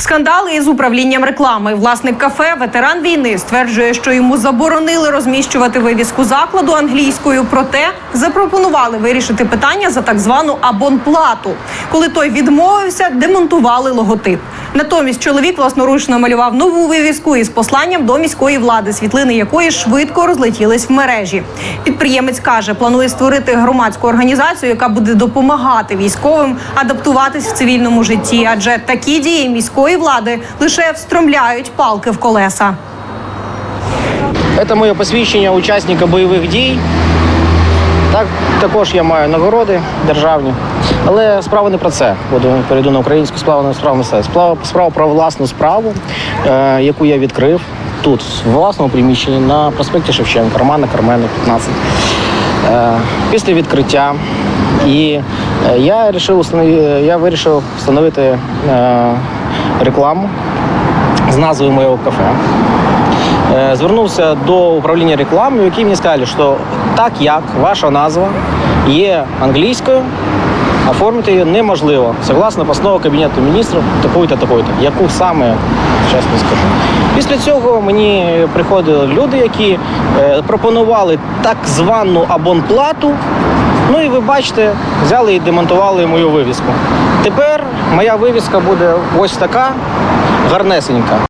Скандали із управлінням реклами. Власник кафе, ветеран війни, стверджує, що йому заборонили розміщувати вивіску закладу англійською. Проте запропонували вирішити питання за так звану абонплату. Коли той відмовився, демонтували логотип. Натомість чоловік власноручно малював нову вивіску із посланням до міської влади, світлини якої швидко розлетілись в мережі. Підприємець каже, планує створити громадську організацію, яка буде допомагати військовим адаптуватись в цивільному житті, адже такі дії міської влади лише встромляють палки в колеса. Це моє посвідчення учасника бойових дій. Так, також я маю нагороди державні. Але справа не про це. Буду перейду на українську справу, не справа не це. Справа, справа про власну справу, е, яку я відкрив тут, в власному приміщенні на проспекті Шевченка, Романа Кармена, 15. Е, після відкриття. І е, я, вирішив установи- я вирішив встановити е, рекламу з назвою моєго кафе. Звернувся до управління реклами, які мені сказали, що так як ваша назва є англійською, оформити її неможливо, согласно постанови Кабінету міністрів такої-то, такої-то, яку саме, чесно скажу. Після цього мені приходили люди, які е, пропонували так звану абонплату. Ну і ви бачите, взяли і демонтували мою вивіску. Тепер моя вивіска буде ось така гарнесенька.